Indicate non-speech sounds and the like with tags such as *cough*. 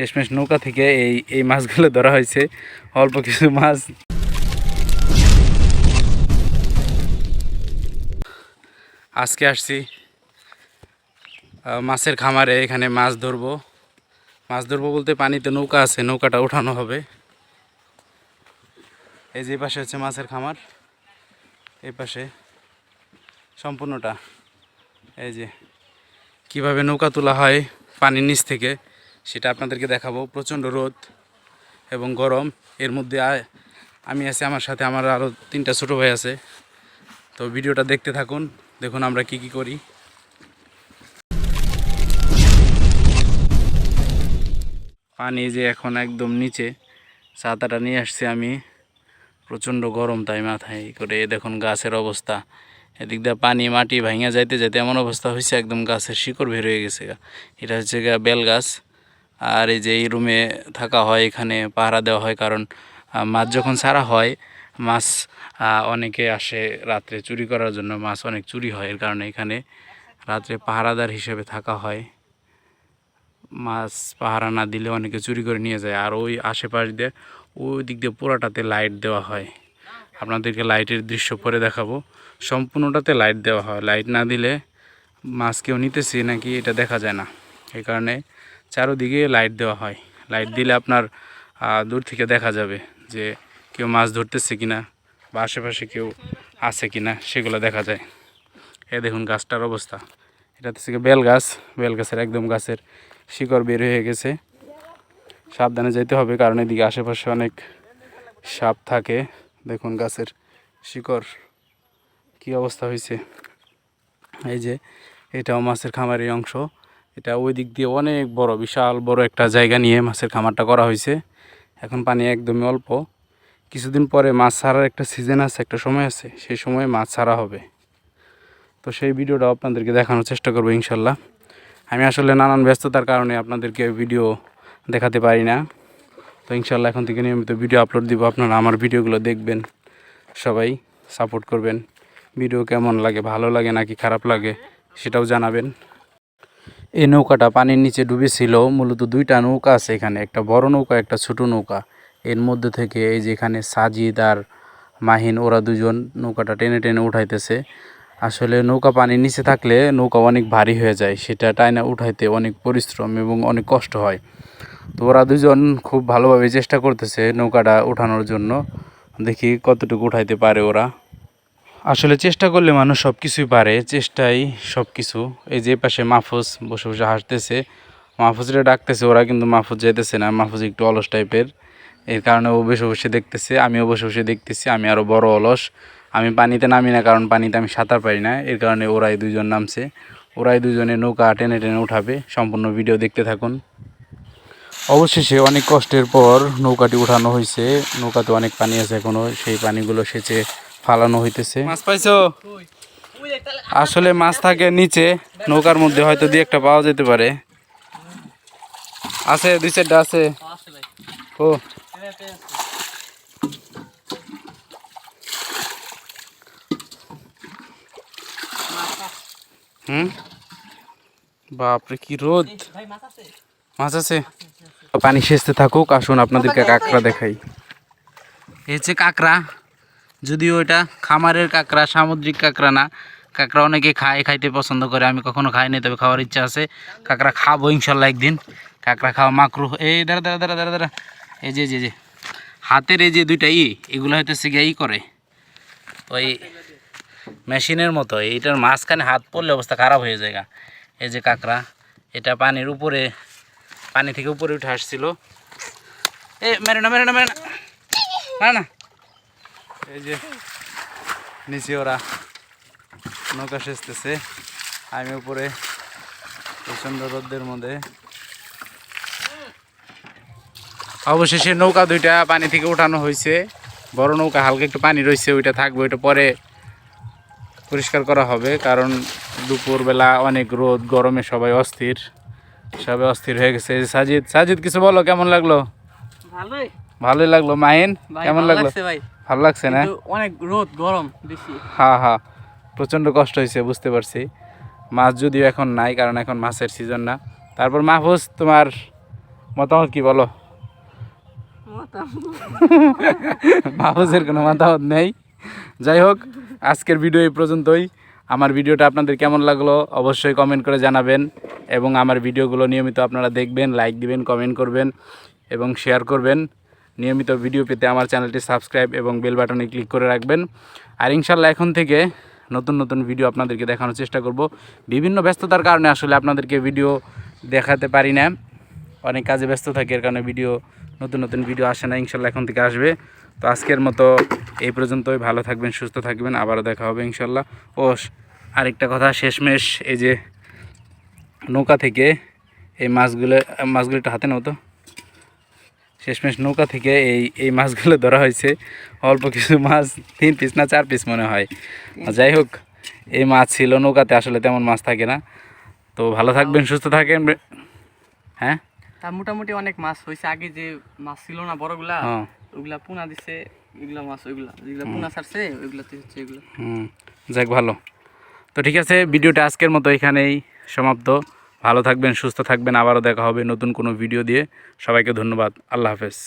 শেষমেশ নৌকা থেকে এই এই মাছগুলো ধরা হয়েছে। অল্প কিছু মাছ। আজকে আসছি মাছের খামারে। এখানে মাছ ধরবো। মাছ ধরবো বলতে পানিতে নৌকা আছে, নৌকাটা ওঠানো হবে। এই যে পাশে হচ্ছে মাছের খামার। এই পাশে সম্পূর্ণটা। এই যে, কীভাবে নৌকা তোলা হয় পানির নিচ থেকে। সেটা আপনাদেরকে দেখাবো। প্রচণ্ড রোদ এবং গরম। এর মধ্যে আমি আছি আমার সাথে আমার আরও তিনটা ছোটো ভাই আছে। তো ভিডিওটা দেখতে থাকুন। দেখুন আমরা কি কি করি। পানি যে এখন একদম নিচে, ছাতাটা নিয়ে আসছি আমি। প্রচণ্ড গরম তাই মাথায় করে দেখুন গাছের অবস্থা। এদিক দিয়ে পানি মাটি ভাঙা যাইতে যাইতে এমন অবস্থা হয়েছে একদম গাছের শিকড় বের হয়ে গেছে। এটা হচ্ছে বেল গাছ। আর এই যে এই রুমে থাকা হয়, এখানে পাহারা দেওয়া হয়, কারণ মাছ যখন ছাড়া হয়, মাছ অনেকে আসে রাত্রে চুরি করার জন্য, মাছ অনেক চুরি হয়। এর কারণে এখানে রাত্রে পাহারাদার হিসেবে থাকা হয়। মাছ পাহারা না দিলে অনেকে চুরি করে নিয়ে যায়। আর ওই আশেপাশ দিয়ে, ওই দিক দিয়ে পুরাটাতে লাইট দেওয়া হয়। আপনাদেরকে লাইটের দৃশ্য পরে দেখাবো। সম্পূর্ণটাতে লাইট দেওয়া হয়। লাইট না দিলে মাছ কেউ নিতেছে নাকি, এটা দেখা যায় না। এই কারণে চারোদিকে লাইট দেওয়া হয়। লাইট দিলে আপনার দূর থেকে দেখা যাবে যে কেউ মাছ ধরতেছে কিনা বা আশেপাশে কেউ আছে কিনা, সেগুলো দেখা যায়। এ দেখুন গাছটার অবস্থা। এটা গিয়ে বেল গাছ। বেল গাছের একদম গাছের শিকড় বের হয়ে গেছে। সাবধানে যেতে হবে কারণ এদিকে আশেপাশে অনেক সাপ থাকে। দেখুন গাছের শিকড় কি অবস্থা হয়েছে। এই যে এটাও মাছের খামারের অংশ। এটা ওই দিক দিয়ে অনেক বড়, বিশাল বড় একটা জায়গা নিয়ে মাছের খামারটা করা হয়েছে। এখন পানি একদমই অল্প। কিছুদিন পরে মাছ ছাড়ার একটা সিজন আছে, একটা সময় আছে, সেই সময় মাছ ছাড়া হবে। তো সেই ভিডিওটা আপনাদেরকে দেখানোর চেষ্টা করব ইনশাল্লাহ। আমি আসলে নানান ব্যস্ততার কারণে আপনাদেরকে ভিডিও দেখাতে পারি না। তো ইনশাল্লাহ এখন থেকে নিয়মিত ভিডিও আপলোড দিব, আপনারা আমার ভিডিওগুলো দেখবেন, সবাই সাপোর্ট করবেন। ভিডিও কেমন লাগে, ভালো লাগে নাকি খারাপ লাগে, সেটাও জানাবেন। এই নৌকাটা পানির নিচে ডুবেছিল। মূলত দুইটা নৌকা আছে এখানে, একটা বড় নৌকা, একটা ছোট নৌকা। এর মধ্যে থেকে এই যে এখানে সাজিদ আর মাহিন, ওরা দুজন নৌকাটা টেনে টেনে উঠাইতেছে। আসলে নৌকা পানির নিচে থাকলে নৌকা অনেক ভারী হয়ে যায়, সেটা টাইনা উঠাইতে অনেক পরিশ্রম এবং অনেক কষ্ট হয়। তো ওরা দুজন খুব ভালোভাবে চেষ্টা করতেছে নৌকাটা উঠানোর জন্য। দেখি কতটুকু উঠাইতে পারে ওরা। আসলে চেষ্টা করলে মানুষ সব কিছুই পারে, চেষ্টাই সব কিছু এই যে পাশে মাহফুজ বসে বসে হাসতেছে, মাহফুজরে ডাকতেছে, ওরা কিন্তু মাহফুজ যেতেছে না, মাহফুজ একটু অলস টাইপের। এর কারণে ও বসে বসে দেখতেছে, আমিও বসে বসে দেখতেছি, আমি আরও বড় অলস। আমি পানিতে নামি না, কারণ পানিতে আমি সাঁতার পারি না, এর কারণে ওরাই দুজন নামছে। ওরাই দুজনে নৌকা টেনে টেনে উঠাবে, সম্পূর্ণ ভিডিও দেখতে থাকুন। অবশেষে অনেক কষ্টের পর নৌকাটি উঠানো হয়েছে নৌকাতে অনেক পানি আছে এখনও সেই পানিগুলো সেচে ফালানো হইতেছে। মাছ পাইছো? আসলে মাছ থাকে নিচে নৌকার মধ্যে হয়তো দুই একটা পাওয়া যেতে পারে। আছে দুই চারটা আছে। ও। হুম? বাপরে কি রোদ। মাছ আছে? পানি সেচতে থাকুক আসুন আপনাদেরকে কাঁকড়া দেখাই। এই হচ্ছে কাঁকড়া। যদিও এটা খামারের কাঁকড়া, সামুদ্রিক কাঁকড়া না। কাঁকড়া অনেকে খায়, খাইতে পছন্দ করে, আমি কখনো খাইনি, তবে খাওয়ার ইচ্ছা আছে। কাঁকড়া খাব ইনশাল্লাহ একদিন। কাঁকড়া খাওয়া মাকরু, এই দাঁড়া দাঁড়া দাঁড়া দাঁড়া দাঁড়া। এই যে যে যে। হাতের এই যে দুইটা ই, এগুলো হইতেছে গিয়ে ই করে। ওই মেশিনের মতো, এইটার মাঝখানে হাত পড়লে অবস্থা খারাপ হয়ে যায়। এই যে কাঁকড়া, এটা পানির উপরে, পানি থেকে উপরে উঠে আসছিল। এ, মেরে না মেরে না মেরে না না। এই যে নিচে ওরা নৌকা সেচতেছে। আমি উপরে প্রচণ্ড রোদ্রের মধ্যে অবশেষে নৌকা দুইটা পানি থেকে উঠানো হয়েছে। বড় নৌকা হালকা একটু পানি রয়েছে ওইটা থাকবে ওইটা পরে পরিষ্কার করা হবে কারণ দুপুরবেলা অনেক রোদ গরমে সবাই অস্থির সবাই অস্থির হয়ে গেছে। সাজিদ সাজিদ কিছু বলো কেমন লাগল? ভালোই। ভালোই লাগল। মাহিন কেমন লাগল? ভাই। ভালো লাগছে না? অনেক রোদ গরম বেশি। হ্যাঁ হ্যাঁ প্রচণ্ড কষ্ট হয়েছে বুঝতে পারছি। মাছ যদিও এখন নাই কারণ এখন মাছের সিজন না। তারপর মাহফুজ তোমার মতামত কি বলো? *laughs* মাহফুজের কোনো মতামত নেই? যাই হোক আজকের ভিডিও এই পর্যন্তই। আমার ভিডিওটা আপনাদের কেমন লাগল অবশ্যই কমেন্ট করে জানাবেন। এবং আমার ভিডিওগুলো নিয়মিত আপনারা দেখবেন লাইক দিবেন কমেন্ট করবেন এবং শেয়ার করবেন। নিয়মিত ভিডিও পেতে আমার চ্যানেলটি সাবস্ক্রাইব এবং বেল বাটনে ক্লিক করে রাখবেন। আর ইনশাল্লাহ এখন থেকে নতুন নতুন ভিডিও আপনাদেরকে দেখানোর চেষ্টা করব। বিভিন্ন ব্যস্ততার কারণে আসলে আপনাদেরকে ভিডিও দেখাতে পারি না। অনেক কাজে ব্যস্ত থাকি, এর কারণে ভিডিও, নতুন নতুন ভিডিও আসে না ইনশাল্লাহ এখন থেকে আসবে। তো আজকের মতো এই পর্যন্তই, ভালো থাকবেন, সুস্থ থাকবেন, আবারও দেখা হবে ইনশাল্লাহ ও, আরেকটা কথা, শেষমেশ এই যে নৌকা থেকে এই মাছগুলো মাছগুলো একটু হাতে নাও তো। শেষমেশ নৌকা থেকে এই এই মাছগুলো ধরা হয়েছে। অল্প কিছু মাছ তিন পিস না চার পিস মনে হয়। যাই হোক এই মাছ ছিল নৌকাতে আসলে তেমন মাছ থাকে না। তো ভালো থাকবেন সুস্থ থাকেন। হ্যাঁ? তা মোটামুটি অনেক মাছ হয়েছে। আগে যে মাছ ছিল না বড়গুলা ওগুলা পোনা দিছে এগুলা মাছ ওইগুলা যেগুলা পোনা ছাড়ছে ওইগুলাতে হচ্ছে এগুলো। হুম যাক ভালো। তো ঠিক আছে ভিডিওটা আজকের মতো এখানেই সমাপ্ত। ভালো থাকবেন, সুস্থ থাকবেন, আবারও দেখা হবে নতুন কোনো ভিডিও দিয়ে। সবাইকে ধন্যবাদ, আল্লাহ হাফেজ।